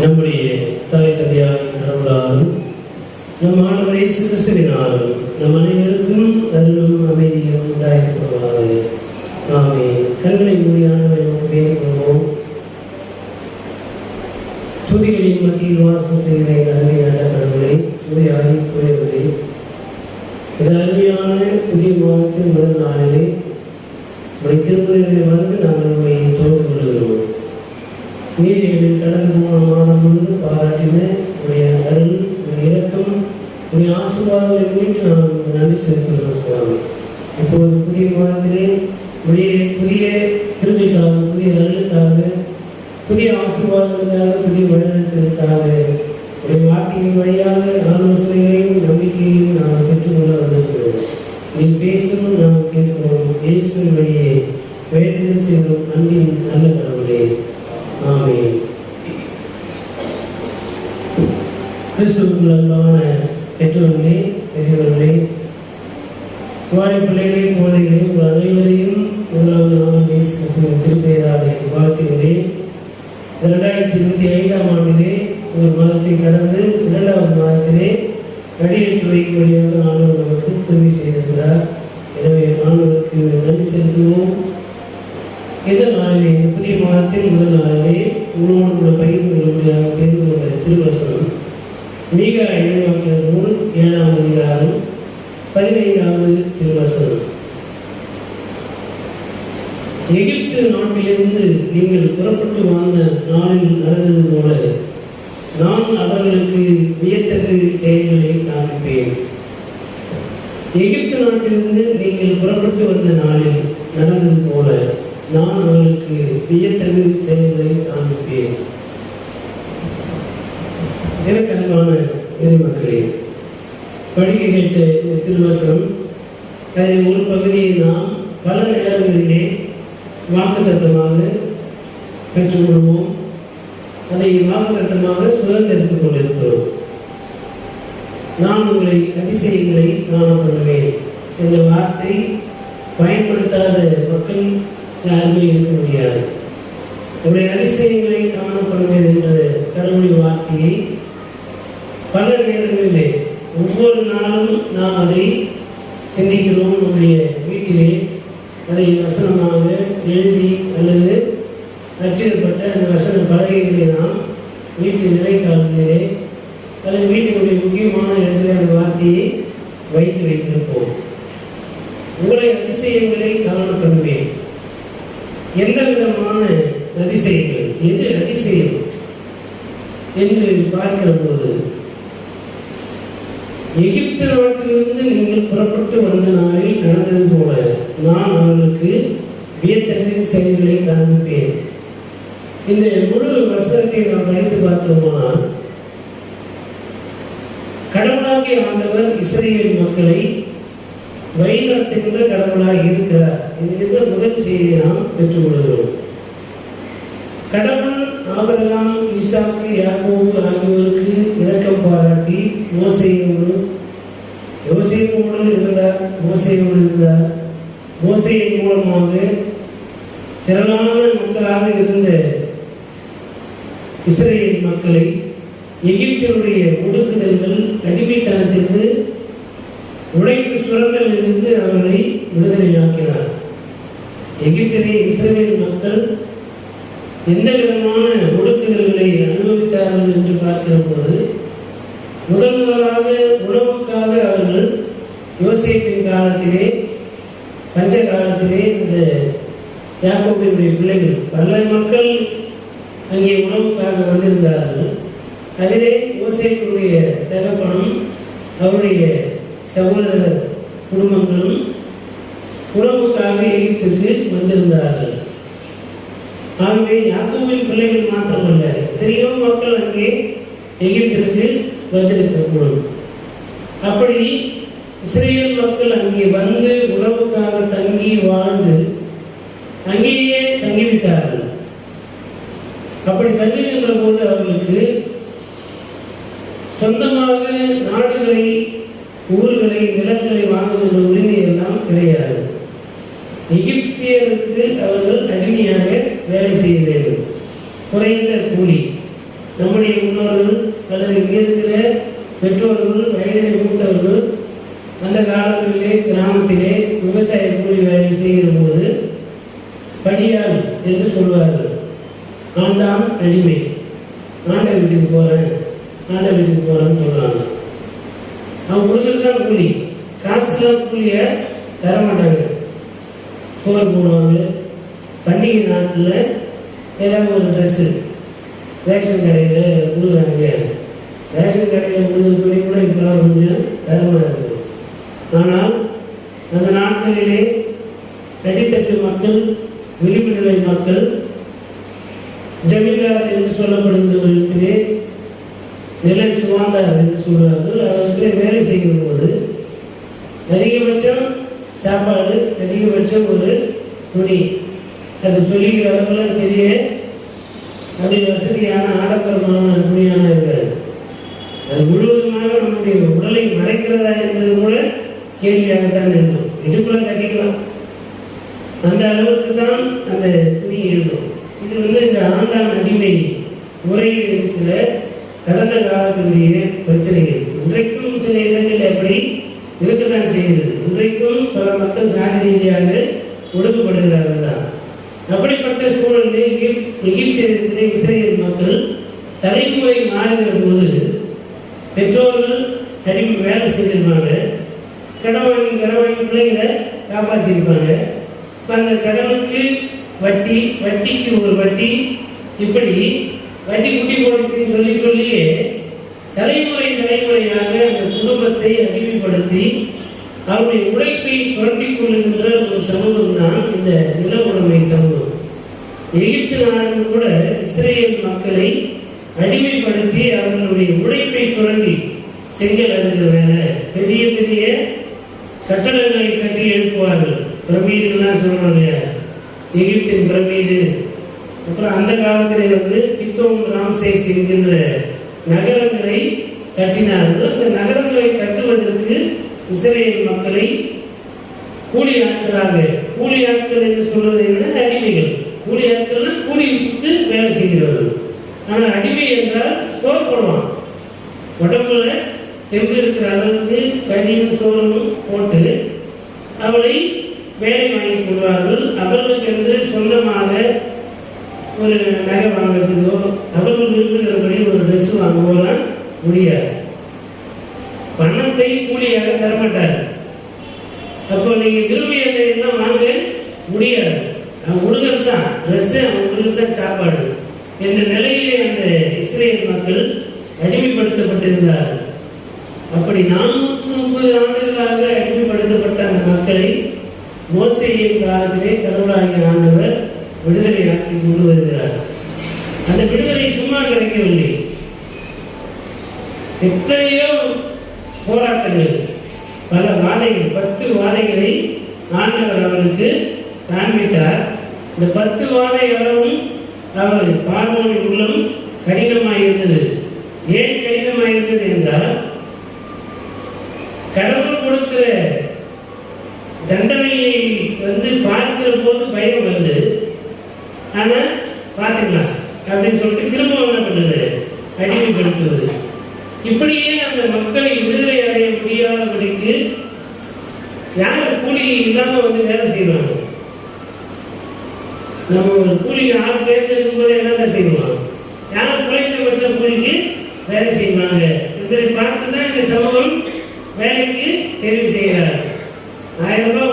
நம்முடைய தாய் தந்தையாய் கடவுளாலும் நம் ஆண்டவர் இயேசு கிறிஸ்துவினாலும் நம் அனைவருக்கும் அருளும் அமைதியும் உண்டாயிருப்பதாக. ஆமே கண்களை மூடி ஆண்டவரை வேண்டிக் கொள்வோம். துதிகளின் மத்தியில் வாசம் செய்கிற அருமையான கடவுளை துணை குறைவதை இது அருமையான புதிய மாதத்தின் முதல் நாளிலே உடைய திருமுறைகளை வந்து ஒரு புதிய மாதத்திலே புதிய புதிய கிருமிக்காக புதிய அருளுக்காக புதிய ஆசீர்வாதங்களுக்காக புதிய வழிநடத்தலுக்காக உடைய வார்த்தையின் வழியாக ஆலோசனைகளையும் நம்பிக்கையும் நாங்கள் பெற்றுக்கொள்ள வந்திருக்கிறோம். நீ பேசணும் நாம் கேட்கிறோம். இயேசுவின் வழியே வேண்டுதல் செய்கிறோம். அன்பின் நல்ல கடவுளே ஆமே கிறிஸ்துவுக்குள் அன்பான பெற்றோர்களே பெரியவர்களே குவாரி பிள்ளைகளே ஒரு மதத்தை கடந்து இரண்டாவது மாதத்திலே அடியெடுத்து வைக்கும்படியாக ஆண்டவர் நமக்கு உதவி செய்திருக்கிறார். எனவே ஆண்டவருக்கு நன்றி செலுத்துவோம். இந்த நாளிலே புதிய மாதத்தில் முதல் நாளிலே உங்களோடு கூட பகிர்ந்து கொள்ளும்படியாக தெரிந்து கொண்ட திருவசனம். மிக இறைவாக்கிய நூல் ஏழாம் அதிகாரம் பதினைந்தாவது திருவசனம். எகிப்து நாட்டிலிருந்து நீங்கள் புறப்பட்டு வாழ்ந்த நாளில் நடந்தது போல நான் அவர்களுக்கு வியத்தகு செயல்களை காண்பிப்பேன் எகிப்து நாட்டிலிருந்து நீங்கள் புறப்பட்டு வந்த நாளில் நடந்தது போல நான் அவர்களுக்கு வியத்தகு செயல்களை காண்பிப்பேன் எனக்கு அன்பான இறைமக்களே படிக்க கேட்ட இந்த திருவசனம் அதில் ஒரு பகுதியை நாம் பல நேரங்களிலே வாக்குத்தத்தமாக பெற்றுக்கொள்வோம். அதை வாக்குத்தத்தமாக சுதந்திரித்துக் கொண்டிருக்கிறோம். நான் உங்களை அதிசயங்களை காணப்படுவேன் என்ற வார்த்தை பயன்படுத்தாத மக்கள் யாருமே இருக்க முடியாது. உங்களுடைய அதிசயங்களை காணப்படுவேன் என்ற கடவுளின் வார்த்தையை பல நேரங்களிலே ஒவ்வொரு நாளும் நாம் அதை சிந்திக்கிறோம். நம்முடைய வீட்டிலே அதை வசனமாக எழுதி அல்லது அச்சிடப்பட்ட அந்த வசன பலகைகளை நாம் வீட்டு நிலைக்காலத்திலே அல்லது வீட்டினுடைய முக்கியமான இடத்துல அந்த வார்த்தையை வைத்து வைத்திருப்போம். உங்களை அதிசயங்களை காணப்படுவேன். எந்த விதமான அதிசயங்கள்? எது அதிசயம்? என்று பார்க்கிற போது எகிப்து நாட்டிலிருந்து நீங்கள் புறப்பட்டு வந்த நாளில் நடந்தது போல நான் அவர்களுக்கு வியத்தகு செயல்களை காண்பிப்பேன். இந்த முழு வசனத்தை நாம் படித்து பார்த்தோம்னா கடவுளாகிய ஆண்டவர் இஸ்ரேல் மக்களை வழிநடத்துகின்ற கடவுளாக இருக்கிறார். என்கின்ற முதல் செய்தியை நாம் பெற்றுக்கொள்கிறோம் கடவுள் ஆபரகாம் ஈசாக்கு யாக்கோபு ஆகியோருக்கு இரக்கம் பாராட்டி மோசையோடு யோசேப்போடு இருந்தார் மோசையோடு இருந்தார். மோசையின் மூலமாக திரளான மக்களாக இருந்த இஸ்ரேல் மக்களை எகிப்தியருடைய ஒடுக்குதல்கள் அடிமைத்தனத்திற்கு உழைப்பு சுரண்டலிலிருந்து அவர்களை விடுதலையாக்கினார். எகிப்திலே இஸ்ரேல் மக்கள் எந்த விதமான ஒடுக்குதல்களை அனுபவித்தார்கள் என்று பார்க்கிற போது முதல் முதலாக உணவுக்காக அவர்கள் யோசிப்பின் காலத்திலே பஞ்ச காலத்திலே இந்த யாக்கோபினுடைய பிள்ளைகள் பல மக்கள் உணவுக்காக வந்திருந்தார்கள். அதிலே யோசேப்பினுடைய தகப்பனும் அவருடைய சகோதர குடும்பங்களும் உறவுக்காக எகிப்துக்கு வந்திருந்தார்கள். ஆகவே யாக்கோவின் பிள்ளைகள் மாத்திரமல்ல எத்தனையோ மக்கள் அங்கே எகிப்திற்கு வந்திருக்கக்கூடும். அப்படி இஸ்ரேல் மக்கள் அங்கே வந்து உறவுக்காக தங்கி வாழ்ந்து அங்கேயே தங்கிவிட்டார்கள். அப்படி தங்குகின்ற போது அவர்களுக்கு சொந்தமாக நாடுகளை ஊர்களை நிலங்களை வாங்குகின்ற உரிமை எல்லாம் கிடையாது. எகிப்தியருக்கு அவர்கள் அடிமையாக வேலை செய்ய வேண்டும். குறைந்த கூலி. நம்முடைய முன்னோர்கள் அல்லது இங்கே இருக்கிற பெற்றோர்கள் வயதிலே மூத்தவர்கள் அந்த காலங்களிலே கிராமத்திலே விவசாய கூலி வேலை செய்கிற போது படியால் என்று சொல்வார்கள். ஆண்டாம் அடிமை. ஆண்ட வீட்டுக்கு போகிறேன் ஆண்ட வீட்டுக்கு போகிறேன்னு சொல்கிறாங்க அவங்க கொடுக்குறது தான் கூலி. காசுலாம் கூலியை தர மாட்டாங்க சோறு போடுவாங்க பண்டிகை நாட்டில் ஏதாவது ஒரு ட்ரெஸ்ஸு ரேஷன் கடையில் கொடுக்குறாங்க ரேஷன் கடையில் கொடுக்குற துணி கூட இப்போலாம் கொஞ்சம் தரமாக இருக்குது ஆனால் அந்த நாட்களிலே தடித்தட்டு மக்கள் விழிப்புணர்வை மக்கள் ஜமீனார் என்று சொல்லப்படுகின்றவர்களிடத்திலே நிலை சுவாந்தார் என்று சொல்கிறார்கள் அவர்களே வேலை செய்கிற போது அதிகபட்சம் சாப்பாடு அதிகபட்சம் ஒரு துணி. அது சொல்லுகிற பெரிய அப்படி வசதியான ஆடம்பரமான துணியான இருக்காது. அது முழுவதுமாக நம்முடைய உடலை மறைக்கிறதா என்பது கூட கேள்வியாகத்தான் இருக்கும். இடுப்புல கட்டிக்கலாம். அந்த அளவுக்கு தான் அந்த துணி இருக்கும். இது வந்து இந்த ஆண்டான் அடிமை முறையில் இருக்கிற கடந்த காலத்தினுடைய பிரச்சனைகள். இன்றைக்கும் சில இடங்களில் அப்படி இருக்கத்தான் செய்கிறது. இன்றைக்கும் பல மக்கள் ஜாதி ரீதியாக ஒடுக்கப்படுகிறார்கள் தான். அப்படிப்பட்ட சூழலில் எகிப்த் எகிப்தில் இருக்கிற இஸ்ரேல் மக்கள் தலைமுறை மாறுகிற போது பெற்றோர்கள் கடிமை வேலை செஞ்சிருப்பாங்க கடன் வாங்கி கடன் வாங்கி பிள்ளைங்களை காப்பாற்றிருப்பாங்க அந்த கடனுக்கு வட்டி வட்டிக்கு ஒரு வட்டி. இப்படி வட்டி குட்டி போடுச்சுன்னு சொல்லி சொல்லியே தலைமுறை தலைமுறையாக அந்த குடும்பத்தை அடிமைப்படுத்தி அவருடைய உழைப்பை சுரண்டிக் கொள்ளுகின்ற ஒரு சமூகம் தான் இந்த நில உடைமை சமூகம். எகிப்து நாடும் கூட இஸ்ரேல் மக்களை அடிமைப்படுத்தி அவர்களுடைய உழைப்பை சுரண்டி செங்கல் அறுக்கிற வேலை. பெரிய பெரிய கட்டடங்களை கட்டி எழுப்புவார்கள். பிரமீடுலாம் சொல்லணும் இல்லையா? எகிப்தின் பிரமீடு அப்புறம் அந்த காலத்திலே வந்து பித்தோம் ராம்சேஸ் என்கின்ற நகரங்களை கட்டினார்கள். அந்த நகரங்களை கட்டுவதற்கு இஸ்ரேல் மக்களை கூலி ஆட்களாக கூலி ஆட்கள் என்று சொல்வது என்ன அடிமைகள். கூலி ஆட்கள்னா கூலிக்கு வேலை செய்கிறவர்கள். ஆனால் அடிமை என்றால் சோறு போடுவான் உடம்புல தெம்பு இருக்கிற அளவுக்கு கனியும் சோறும் போட்டு அவளை வேலை வாங்கிக் கொள்வார்கள் அவர்களுக்கு என்று சொந்தமாக ஒரு நகை வாங்குறதுக்கோ அவர்கள் விரும்புகிறபடி ஒரு ட்ரெஸ் வாங்குவோம்லாம் முடியாது. பணத்தை கூலியாக தரமாட்டார் அப்போ நீங்க விரும்பியதை எல்லாம் வாங்க முடியாது. அவன் உடுகிறது தான். ட்ரெஸ்ஸு அவன் உடுகிறது தான் சாப்பாடு. என்ற நிலையிலே அந்த இஸ்ரேல் மக்கள் அடிமைப்படுத்தப்பட்டிருந்தார்கள். அப்படி நானூற்று முப்பது ஆண்டுகளாக அடிமைப்படுத்தப்பட்ட அந்த மக்களை மோசையின் காலத்திலே கடவுளாகிய ஆண்டவர் விடுதலையாக்கி கொண்டு வருகிறார். அந்த விடுதலை சும்மா கிடைக்கவில்லை. எத்தனையோ போராட்டங்கள் பல வாதைகள் பத்து வாதைகளை ஆண்டவர் அவருக்கு காண்பித்தார். இந்த பத்து வாதை அளவும் அவர் பார்வோனின் உள்ளம் கடினமாக இருந்தது. ஏன் கடினமாக இருந்தது என்றால் கடவுள் கொடுக்கிற தண்டனையை வந்து பார்க்கிற போது பயம் வருது. ஆனா பார்த்துக்கலாம். அப்படின்னு சொல்லிட்டு திரும்ப என்ன பண்ணுது? அடிமைப்படுத்துவது இப்படியே அந்த மக்களை விடுதலை அடைய முடியாதபடிக்கு யார் கூலி இல்லாம வந்து வேலை செய்வாங்க? நம்ம ஒரு கூலி ஆள் தேர்ந்தெடுக்கும் போது என்னென்ன செய்வோம் யார் குறைந்தபட்ச கூலிக்கு வேலை செய்வாங்க? என்பதை பார்த்து தான் இந்த சமூகம் வேலைக்கு தெரிவு செய்கிறார். ஆயிரம் ரூபாய்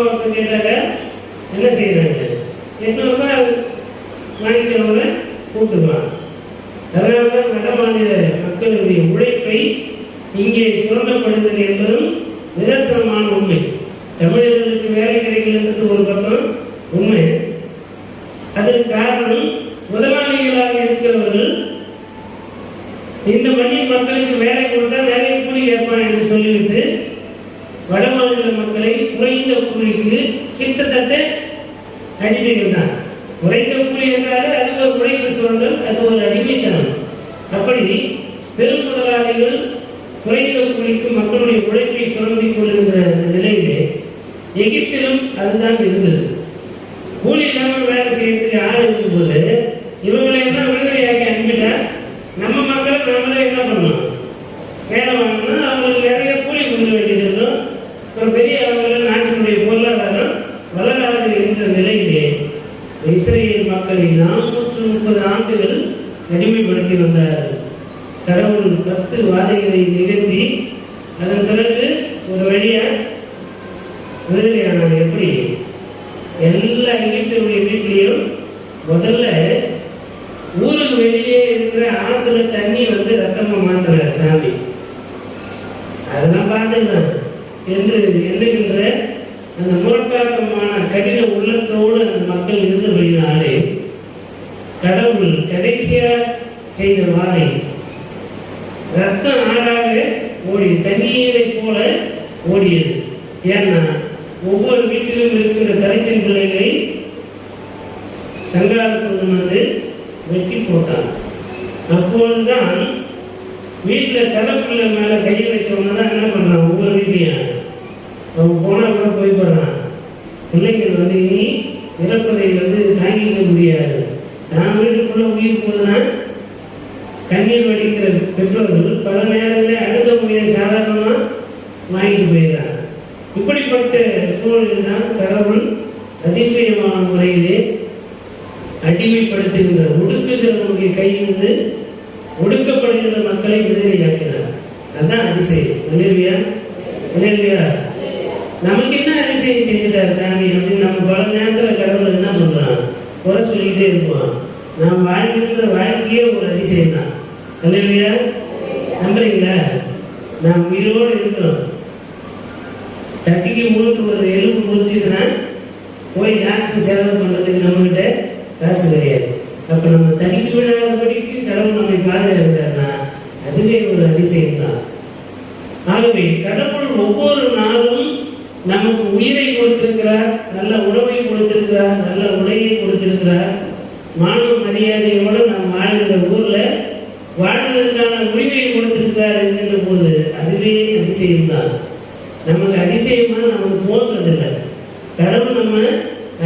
ஒருத்தர் கேட்குறா கேட்டாக்க என்ன செய்யறாங்க என்ன ரூபாய் வாங்கிக்கிறவங்க கூட்டுவான் அதனால தான் வட மாநில மக்களுடைய உழைப்பை இங்கே சுரண்டப்படுகிறது என்பதும் நிதர்சனமான உண்மை. தமிழர்களுக்கு வேலை கிடைக்கலன்றது ஒரு பக்கம் உண்மை. அதற்கு காரணம் முதலாளிகளாக இருக்கிறவர்கள் இந்த மண்ணின் மக்களுக்கு வேலை கொடுத்தா நிறைய கூலி கேட்பான் என்று சொல்லிவிட்டு வட மாநில மக்களை குறைந்த கூலிக்கு கிட்டத்தட்ட அடிமைகள் கூலி என்றாலே அது ஒரு உழைப்பு சுரண்டல் அது ஒரு அடிமைத்தனம். அப்படி பெரும் முதலாளிகள் குறைந்த கூலிக்கு மக்களுடைய உழைப்பை சுரண்டிக் கொள்கின்ற அந்த நிலையிலே எகிப்திலும் அதுதான் இருந்தது. கூலி இல்லாமல் வேலை செய்யறதுக்கு ஆள் இருக்கும்போது இவங்க எல்லாம் விடுதலையாக்கி அனுப்பி அனுப்பிட்டா நம்ம மக்களை நாமளே என்ன பண்ணணும் வேலை வாங்கணும் அவங்களுக்கு நிறைய கூலி கொடுக்க வேண்டியது இருக்கும் ஒரு பெரிய அளவில் நாட்டினுடைய பொருளாதாரம் வளராது என்ற நிலையிலே இஸ்ரேல் மக்களை நானூற்று முப்பது ஆண்டுகள் அடிமைப்படுத்தி வந்தார் கடவுள் பத்து வாதைகளை நிகழ்த்தி அதன் பிறகு ஒரு வழியா விடுதலையானாங்க எப்படி? எல்லா எகிப்தருடைய வீட்லேயும் முதல்ல ஊருக்கு வெளியே இருக்கிற ஆத்துல தண்ணி வந்து ரத்தமா மாற்றுறாரு சாமி. அதெல்லாம் பார்த்துக்கலாம் என்று எண்ணுகின்ற அந்த முரட்டாட்டமான கடின உள்ளத்தோடு அந்த மக்கள் இருந்து வழினாலே கடவுள் கடைசியா செய்த வாதை. ரத்தம் ஆறாக ஓடி தண்ணீரை போல ஓடியது. ஏன்னா ஒவ்வொரு வீட்டிலும் இருக்கின்ற தலைச்சன் பிள்ளைகளை சங்காரத்துடன் வந்து வெட்டி போட்டான். அப்பொழுதுதான் வீட்டில் தலைப்புள்ள மேலே கையை வச்சவங்க தான் என்ன பண்ணான் ஒவ்வொரு வீட்லையும். அவன் போனால் கூட போய் போகிறான் பிள்ளைகள் வந்து இனி இறப்பதை வந்து தாங்கிக்க முடியாது. நான் வீட்டுக்குள்ள உயிர் போகுதுன்னா கண்ணீர் வடிக்கிற பெற்றோர்கள் பல நேரங்களில் அடுத்த உயிரை சாதாரணமாக வாங்கிட்டு போயிடுறாங்க. இப்படிப்பட்ட சூழலில் தான் கடவுள் அதிசயமான முறையிலே அடிமைப்படுத்துகின்ற ஒடுக்குகிறவனுடைய கையிலிருந்து ஒடுக்கப்படுகின்ற மக்களை விடுதலையாக்கினார் அதுதான் அதிசயம். இல்லையா இல்லையா நமக்கு என்ன அதிசயம் செஞ்சுட்டார் சாமி அப்படின்னு நம்ம பல நேரத்தில் கடவுள் என்ன பண்றான் குறை சொல்லிக்கிட்டே இருப்பான். நாம் வாழ்கின்ற வாழ்க்கையே ஒரு அதிசயம் தான் இல்லையா நம்புறீங்களா நாம் உயிரோடு இருக்கிறோம். தட்டிக்கு முழுக்க ஒரு எலும்பு முறிச்சுதுன்னா போய் டாக்டர் சேவை பண்ணுறதுக்கு நம்மகிட்ட காசு கிடையாது. அப்போ நம்ம தடிக்கு விழாதபடிக்கு கடவுள் நம்மை பாதுகாக்கிறார்னா அதுவே ஒரு அதிசயம் தான் ஆகவே கடவுள் ஒவ்வொரு நாளும் நமக்கு உயிரை கொடுத்திருக்கிறார் நல்ல உணவை கொடுத்திருக்கிறார் நல்ல உடையை கொடுத்திருக்கிறார். மான மரியாதையோடு நாம் வாழ்கிற ஊர்ல வாழ்வதற்கான உரிமையை கொடுத்திருக்கிறார் என்கின்ற போது அதுவே அதிசயம்தான். நமக்கு அதிசயமா நமக்கு தோன்றதில்லை. கடவுள் நம்ம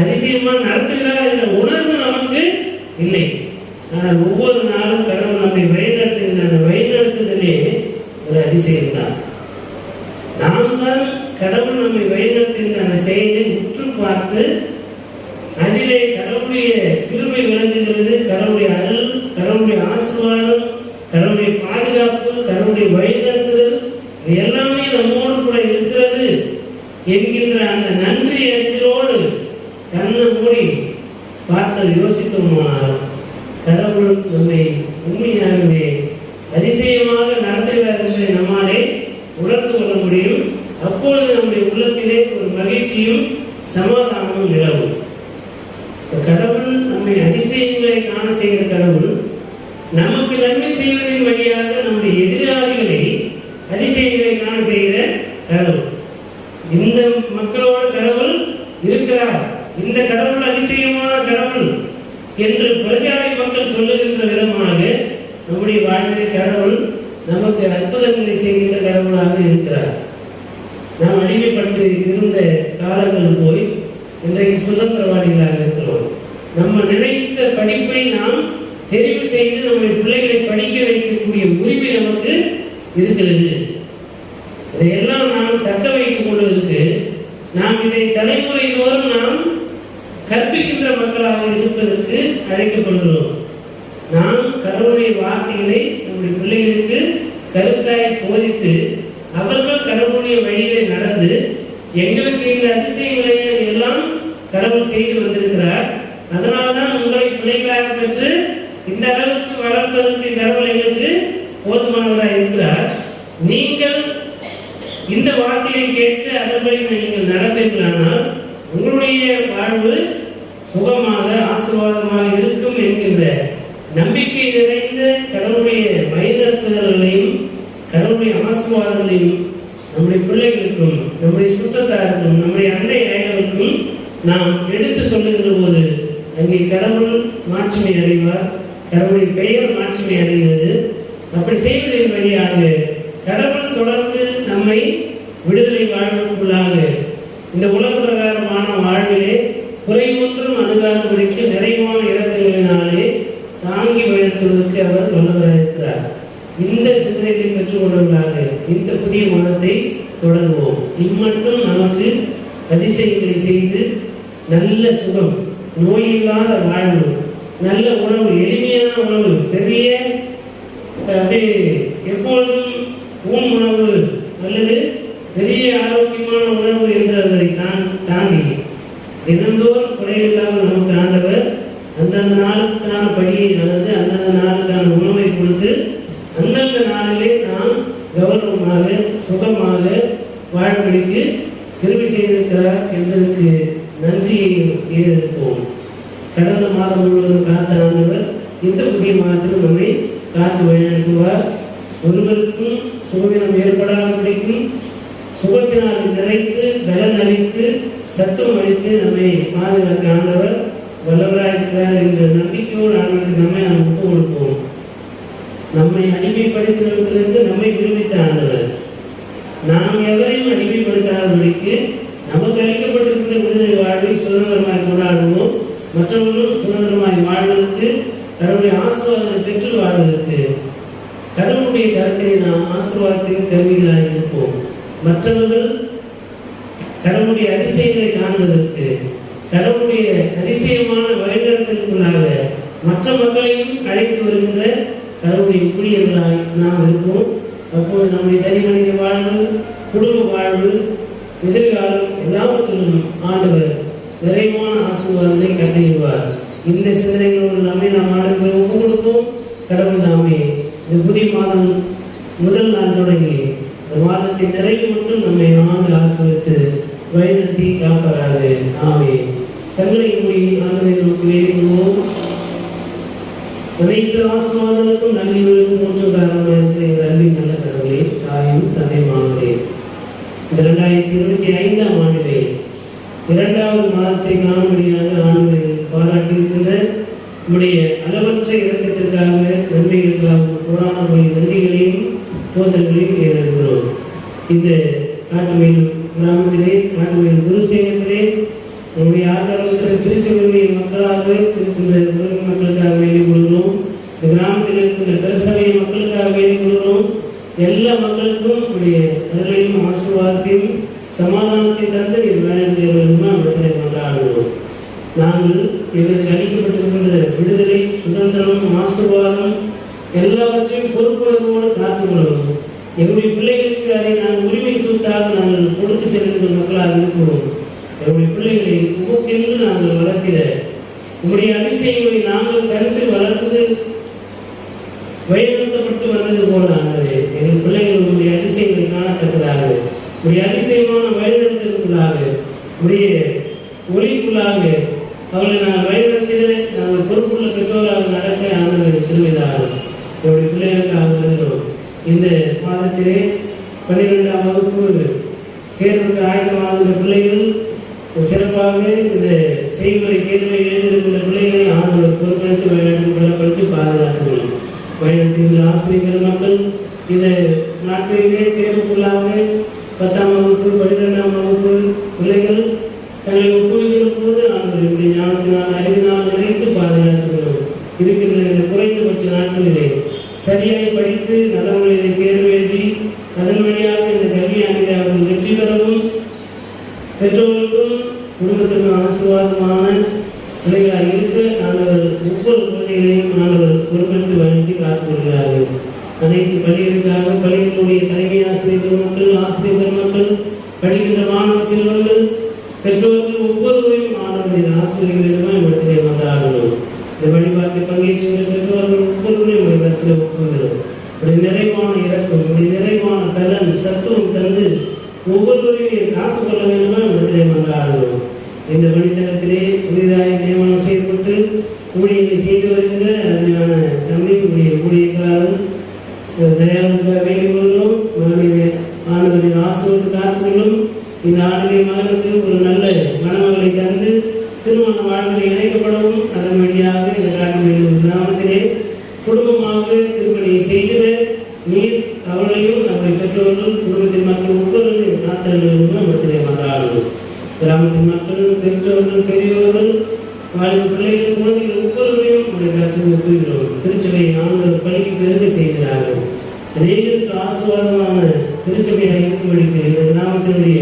அதிசயமா நடத்துகிறார் என்ற உணர்வு நமக்கு இல்லை. ஆனால் ஒவ்வொரு நாளும் கடவுள் நம்மை வழிநடத்துகின்ற அந்த வழிநடத்துதலே ஒரு அதிசயம்தான். நாம் தான் கடவுள் நம்மை வழிநடத்துகின்ற அந்த செயலை உற்று பார்த்து அதிலே கடவுளுடைய கிருமை விளங்குகிறது கடவுளுடைய அருள் கடவுளுடைய ஆசீர்வாதம் பாதுகாப்பு தன்னுடைய வழிநடத்துதல் இது எல்லாமே நம்மோடு கூட இருக்கிறது என்கின்ற அந்த நன்றி அறிதலோடு கண்ணை மூடி பார்த்து யோசித்தோமானால் கடவுள் நம்மை உண்மையாகவே அதிசயமாக நடத்துகிறார் என்பதை நம்மாலே உணர்ந்து கொள்ள முடியும். அப்பொழுது நம்முடைய உள்ளத்திலே ஒரு மகிழ்ச்சியும் சமாதானமும் நிலவும். கடவுள் நம்மை அதிசயங்களை காண செய்கிற கடவுள் நமக்கு நன்மை செய்வதன் வழியாக நம்முடைய எதிராளிகளை அதிசயங்களை நான் செய்கிற கடவுள். இந்த மக்களோட கடவுள் இருக்கிறார். இந்த கடவுள் அதிசயமான கடவுள் என்று பிரஜாதி மக்கள் சொல்லுகின்ற விதமாக நம்முடைய வாழ்வில் கடவுள் நமக்கு அற்புதங்களை செய்கின்ற கடவுளாக இருக்கிறார். நாம் அடிமைப்பட்டு இருந்த காலங்கள் போய் இன்றைக்கு சுதந்திரவாதிகளாக இருக்கிறோம். நம்ம நினைத்த படிப்பை நாம் தெரிவு செய்து நம்முடைய பிள்ளைகளை படிக்க வைக்கக்கூடிய உரிமை நமக்கு இருக்கிறது. இதையெல்லாம் நாம் தக்க வைத்துக் கொள்வதற்கு நாம் இதை தலைமுறை தோறும் நாம் கற்பிக்கின்ற மக்களாக இருப்பதற்கு அழைக்கப்படுகிறோம். நாம் கடவுளுடைய வார்த்தைகளை நம்முடைய பிள்ளைகளுக்கு கருத்தாய் போதித்து அவர்கள் கடவுளுடைய வழியிலே நடந்து எங்களுக்கு இந்த அதிசயங்களை எல்லாம் கடவுள் செய்து வந்திருக்கிறார். அதனால்தான் உங்களை பிள்ளைகளாக பெற்று இந்த அளவுக்கு வளர்ப்பதற்கு கடவுள் எங்களுக்கு போதுமானவராக இருக்கிறார். நீங்கள் இந்த வார்த்தையை கேட்டு அதன்படி நீங்கள் நடந்தீர்களானால் உங்களுடைய வாழ்வு சுகமாக ஆசீர்வாதமாக இருக்கும் என்கின்ற நம்பிக்கை நிறைந்த கடவுளுடைய வயதத்துதல்களையும் கடவுளுடைய ஆசீர்வாதங்களையும் நம்முடைய பிள்ளைகளுக்கும் நம்முடைய சுத்தத்தாருக்கும் நம்முடைய அண்டை அயலருக்கும் நாம் எடுத்து சொல்லுகின்ற போது அங்கே கடவுள் மாட்சிமை அடைவார். கடவுளின் பெயர் மாட்சிமை அடைகிறது. அப்படி செய்வதன் வழியாக கடவுள் தொடர்ந்து நம்மை விடுதலை வாழ்வுக்குள்ளாக இந்த உலக பிரகாரமான வாழ்விலே குறைவொன்றும் அணுகாதபடிக்கு நிறைவான இறக்கங்களினாலே தாங்கி வளர்த்துவதற்கு அவர் வல்லவராக இருக்கிறார் இந்த சிந்தனைகளை பெற்றுக்கொள்வதாக இந்த புதிய மதத்தை தொடங்குவோம் இம்மட்டும் நமக்கு அதிசயங்களை செய்து நல்ல சுகம் நோயில்லாத வாழ்வு நல்ல உணவு எளிமையான உணவு பெரிய அப்படியே எப்பொழுதும் ஊன் உணவு அல்லது பெரிய ஆரோக்கியமான உணவு என்றதை தான் தாண்டி தினந்தோறும் குறைவில்லாமல் நமக்கு ஆண்டவர் அந்தந்த நாளுக்கான பணியை நடந்து அந்தந்த நாளுக்கான உணவை கொடுத்து அந்தந்த நாளிலே நாம் கௌரவமாக சுகமாக வாழ்வழிக்கு திரும்பி செய்திருக்கிறார் என்பதற்கு நன்றியை ஏற்போம் கடந்த மாதம் முழுவதும் காத்த ஆண்டவர் இந்த புதிய மாதத்தில் நம்மை காத்து வழிநடத்துவார். ஒருவருக்கும் சுகவீனம் ஏற்படாதபடிக்கும் சுகத்தினால் நிறைத்து பலன் அளித்து சத்துவம் அளித்து நம்மை பாதுகாக்க ஆண்டவர் வல்லவராயிருக்கிறார் என்ற நம்பிக்கையோடு ஆண்டவருக்கு நம்மை நாம் ஒப்பு கொடுப்போம். நம்மை அடிமைப்படுத்தினத்திலிருந்து நம்மை விடுவித்த ஆண்டவர். நாம் எவரையும் அடிமைப்படுத்தாதபடிக்கு நமக்கு அளிக்கப்பட்டிருக்கிற விடுதலை வாழ்வை சுதந்திரமாக கொண்டாடுவோம். மற்றவர்களும் சுதந்திரமாய் வாழ்வதற்கு கடவுளுடைய ஆசீர்வாதம் பெற்று வாழ்வதற்கு கடவுளுடைய கருத்தை நாம் ஆசீர்வாதத்தின் கருவிகளாக இருப்போம். மற்றவர்கள் கடவுளுடைய அதிசயங்களை காண்பதற்கு கடவுளுடைய அதிசயமான வழிநடத்தலுக்குள்ளாக மற்ற மக்களையும் அழைத்து வருகின்ற கடவுளுடைய ஊழியர்களாய் நாம் இருப்போம். அப்போது நம்முடைய தனி மனித வாழ்வு குடும்ப வாழ்வு எதிர்காலம் எல்லாவற்றிலும் ஆண்டவர் விரைவான ஆசீர்வாதங்களை கட்டளையிடுவார் இந்த சிந்தனைகளோடு நம்மை நாம் ஆண்டுகளை ஒப்பு கொடுப்போம் கடவுள் தாமே இந்த புதிய மாதம் முதல் நாள் தொடங்கி இந்த மாதத்தை நிறைவு மட்டும் நம்மை ஆண்டு ஆசிரியத்து வழிநடத்தி காப்பாராது ஆமே தங்களை மொழி ஆண்டதை நோக்கி வேண்டுவோம் அனைத்து ஆசிர்வாதங்களுக்கும் நன்றி நன்றிகளையும் போதல்களையும் ஏறிடுகிறோம் இந்த காட்டுமேல் கிராமத்திலே காட்டுமேல் குருசேகத்திலே நம்முடைய ஆதரவு திருச்செங்கோலை மக்களாக இருக்கின்ற உலக மக்களுக்காக வேண்டிக் கொள்கிறோம். கிராமத்தில் இருக்கின்ற பெருசபை மக்களுக்காக வேண்டிக் கொள்கிறோம். எல்லா மக்களுக்கும் நம்முடைய அருளையும் ஆசீர்வாதத்தையும் சமாதானத்தை தந்து நீர் வேலை இடத்திலே கொண்டாடுகிறோம். நாங்கள் இவர்கள் எங்களுடைய பிள்ளைகளுக்கு அதை நான் உரிமை சொத்தாக நாங்கள் கொடுத்து செல்கின்ற மக்களாக இருக்கிறோம். எங்களுடைய பிள்ளைகளை உமக்கென்று நாங்கள் வளர்த்திட உங்களுடைய அதிசயங்களை நாங்கள் கருத்து வளர்ந்து வழிநடத்தப்பட்டு வந்தது போல ஆனது எங்கள் பிள்ளைகள் உங்களுடைய அதிசயங்களை காணத்தக்கதாக உடைய அதிசயமான வழிநடத்தலுக்குள்ளாக உடைய ஒளிக்குள்ளாக அவர்களை நான் வழிநடத்திட நாங்கள் பொறுப்புள்ள பெற்றோராக நடக்க ஆனது திருவிழாக என்னுடைய பிள்ளைகளுக்காக வருகிறோம். இந்த மாதத்திலே பன்னிரெண்டாம் வகுப்பு தேர்வுக்கு ஆயத்தமாகின்ற பிள்ளைகள் சிறப்பாக இந்த செய்முறை தேர்வை எழுந்திருக்கின்ற பிள்ளைகளை ஆண்டவர் பொறுப்பெடுத்து வழிநடத்தி பலப்படுத்தி பாதுகாத்துள்ளோம் வழிநடத்துகின்ற ஆசிரியர்கள் மக்கள் இந்த நாட்களிலே தேர்வுக்குள்ளாக பத்தாம் வகுப்பு பன்னிரெண்டாம் வகுப்பு பிள்ளைகள் தங்களை ஒப்புவிக்கிற போது ஆண்டவருடைய ஞானத்தினால் அறிவினால் நினைத்து பாதுகாத்துள்ளோம் இருக்கின்ற குறைந்தபட்ச நாட்களிலே சரியாய் படித்து நல்ல முறையிலே தேர்வு எழுதி அதன் வழியாக இந்த கல்வியாண்டிலே அவர்கள் வெற்றி பெறவும் பெற்றோர்களுக்கும் குடும்பத்திற்கும் ஆசீர்வாதமான பிள்ளைகளாக இருக்க நாங்கள் ஒவ்வொரு குழந்தைகளையும் நாங்கள் பொறுப்பெடுத்து வழங்கி காத்துக்கொள்கிறார்கள். அனைத்து பள்ளிகளுக்காக பள்ளிகளுடைய தலைமை ஆசிரியர் பெருமக்கள் ஆசிரியர் பெருமக்கள் படிக்கின்ற மாணவ செல்வங்கள் பெற்றோர்கள் ஒவ்வொருவரையும் ஆண்டவரின் ஆசிரியர்களிடமே இடத்திலே வந்தாகணும் இந்த வழிபாட்டில் பங்கேற்றுகின்ற பெற்றோர்கள் உங்களுடைய இடத்திலே ஒப்புகிறோம் ஒரு நிறைவான இறக்கம் ஒரு நிறைவான பலன் சத்துவம் தந்து ஒவ்வொருவரையும் காத்துக்கொள்ள வேண்டுமா இடத்திலே மன்றாடுகிறோம் இந்த வழித்தளத்திலே புதிதாக நியமனம் செய்யப்பட்டு ஊழியரை ஆசீர்வாதமாக திருச்சபை திருச்சபையாக இருக்கும்படிக்கு இந்த கிராமத்தினுடைய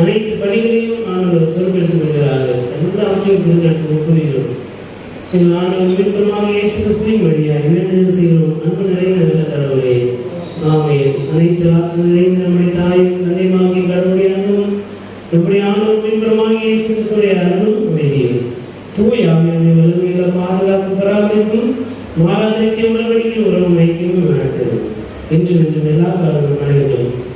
அனைத்து பணிகளையும் ஆண்டவர் பொறுப்பெடுத்துக் கொள்கிறார்கள். எல்லாவற்றையும் பொறுப்பெடுத்து ஒப்புகிறோம். எங்கள் ஆண்டவர் விருப்பமாக இயேசு கிறிஸ்துவின் வழியாக வேண்டுதல் செய்கிறோம். அன்பு நிறைந்த நல்ல கடவுளே ஆமே அனைத்து ஆற்றல் நிறைந்த நம்முடைய தாயும் தந்தையுமாகிய கடவுளுடைய அன்பும் நம்முடைய ஆண்டவர் விருப்பமாக இயேசு கிறிஸ்துடைய அன்பும் அமைதியும் தூய் ஆவியான வல்லமையுள்ள பாதுகாப்பு பராமரிப்பும் மாறாதிருக்கிய உறவடிக்கும் உறவு வைக்கவும் நடத்தும் என்று இன்று எல்லா காலமும்